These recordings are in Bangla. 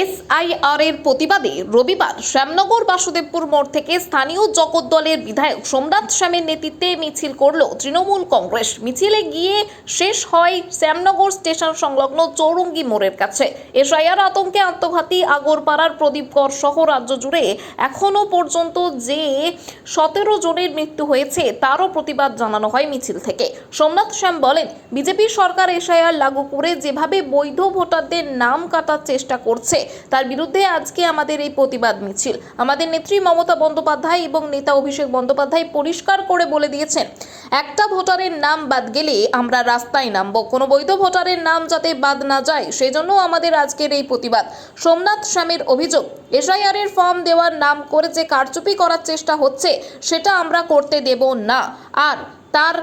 এসআইআর এর প্রতিবাদে রবিবার শ্যামনগর বাসুদেবপুর মোড় থেকে স্থানীয় জগৎ দলের বিধায়ক সোমনাথ শ্যামের নেতৃত্বে মিছিল করল তৃণমূল কংগ্রেস। মিছিলে গিয়ে শেষ হয় শ্যামনগর স্টেশন সংলগ্ন চৌরঙ্গি মোড়ের কাছে। এসআইআর আতঙ্কে আত্মঘাতী আগরপাড়ার প্রদীপ কর সহ রাজ্য জুড়ে এখনও পর্যন্ত যে সতেরো জনের মৃত্যু হয়েছে তারও প্রতিবাদ জানানো হয় মিছিল থেকে। সোমনাথ শ্যাম বলেন, বিজেপি সরকার এসআইআর লাগু করে যেভাবে বৈধ ভোটারদের নাম কাটার চেষ্টা করছে তার বিরুদ্ধে আজকে আমাদের এই প্রতিবাদ মিছিল। আমাদের নেত্রী মমতা বন্দ্যোপাধ্যায় এবং নেতা অভিষেক বন্দ্যোপাধ্যায় পরিষ্কার করে বলে দিয়েছেন, একটা ভোটারের নাম বাদ গেলে আমরা রাস্তায় নামবো। কোনো বৈধ ভোটারের নাম যাতে বাদ না যায়, সেজন্য আমাদের আজকের এই প্রতিবাদ। সোমনাথ স্বামীর অভিযোগ এসআইআর এর ফর্ম দেওয়ার নাম করে যে কারচুপি করার চেষ্টা হচ্ছে, সেটা আমরা করতে দেব না। আর তার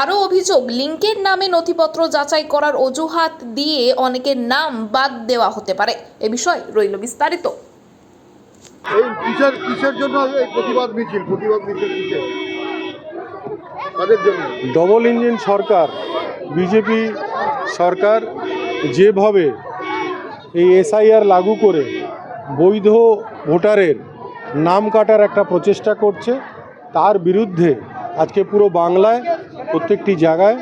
আরও অভিযোগ লিঙ্কের নামে নথিপত্র যাচাই করার অজুহাত দিয়ে অনেকের নাম বাদ দেওয়া হতে পারে। এ বিষয়ে রইল বিস্তারিত। এই কিসের কিসের জন্য এই প্রতিবাদ মিছিল প্রতিবাদ মিছিল কিসের? তাদের জন্য? ডবল ইঞ্জিন সরকার বিজেপি সরকার যেভাবে এই এসআইআর লাগু করে বৈধ ভোটারের নাম কাটার একটা প্রচেষ্টা করছে তার বিরুদ্ধে আজকে পুরো বাংলায় প্রত্যেকটি জায়গায়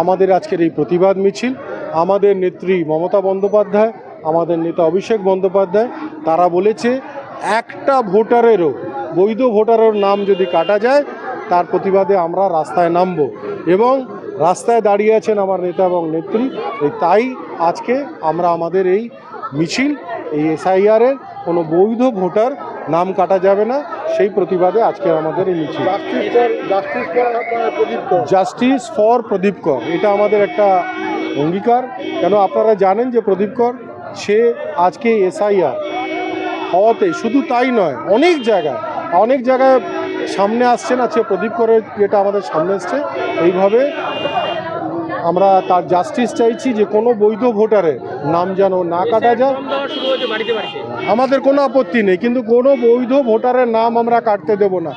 আমাদের আজকের এই প্রতিবাদ মিছিল, আমাদের নেত্রী মমতা বন্দ্যোপাধ্যায়, আমাদের নেতা অভিষেক বন্দ্যোপাধ্যায়, তারা বলেছে, একটা ভোটারেরও, বৈধ ভোটারের নাম যদি কাটা যায়, তার প্রতিবাদে আমরা রাস্তায় নামব। এবং রাস্তায় দাঁড়িয়ে আছেন আমার নেতা এবং নেত্রী, এই তাই আজকে আমরা আমাদের এই মিছিল, এই এসআইআরের কোনো বৈধ ভোটার নাম কাটা যাবে না। সেই প্রতিবাদে আজকে আমাদের এই মিছিল। জাস্টিস ফর প্রদীপ কর। জাস্টিস ফর প্রদীপ কর এটা আমাদের একটা অঙ্গীকার। কেন আপনারা জানেন যে প্রদীপ কর সে আজকে এসআইআর হওয়াতে শুধু তাই নয় অনেক জায়গায় অনেক জায়গায় সামনে আসছেন আজকে প্রদীপ করের যেটা আমাদের সামনে এসছে এইভাবে আমরা তার জাস্টিস চাইছি যে কোনো বৈধ ভোটারের নাম যেন না কাটা যায়। আমাদের কোনো আপত্তি নেই, কিন্তু কোনো বৈধ ভোটারের নাম আমরা কাটতে দেব না।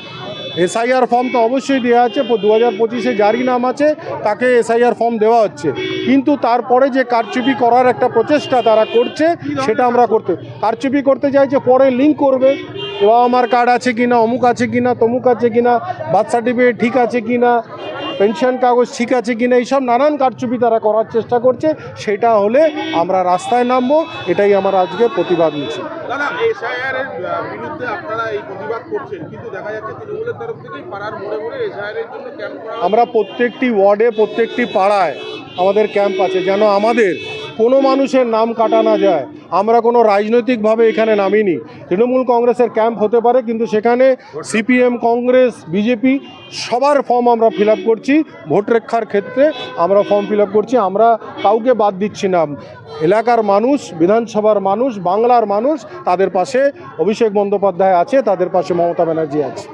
এসআইআর ফর্ম তো অবশ্যই দেওয়া আছে দু হাজার পঁচিশে যারই নাম আছে, তাকে এসআইআর ফর্ম দেওয়া হচ্ছে। কিন্তু তারপরে যে কারচুপি করার একটা প্রচেষ্টা তারা করছে, সেটা আমরা করতে কারচুপি করতে চাইছে, পরে লিঙ্ক করবে। বাবা আমার কার্ড আছে কি না অমুক আছে কি না তমুক আছে কি না বার্থ সার্টিফিকেট ঠিক আছে কি না পেনশন কাগজ ঠিক আছে কি না এইসব নানান কারচুপি তারা করার চেষ্টা করছে সেটা হলে আমরা রাস্তায় নামবো এটাই আমার আজকে প্রতিবাদ মিছিল। করা আমরা প্রত্যেকটি ওয়ার্ডে প্রত্যেকটি পাড়ায় আমাদের ক্যাম্প আছে যেন আমাদের কোনো মানুষের নাম কাটা না যায়। আমরা কোনো রাজনৈতিকভাবে এখানে নামিনি। তৃণমূল কংগ্রেসের ক্যাম্প হতে পারে, কিন্তু সেখানে সিপিএম, কংগ্রেস, বিজেপি সবার ফর্ম আমরা ফিল করছি। ভোট রক্ষার ক্ষেত্রে আমরা ফর্ম ফিল করছি। আমরা কাউকে বাদ দিচ্ছি না। এলাকার মানুষ, বিধানসভার মানুষ, বাংলার মানুষ তাদের পাশে অভিষেক বন্দ্যোপাধ্যায় আছে, তাদের পাশে মমতা ব্যানার্জি আছে।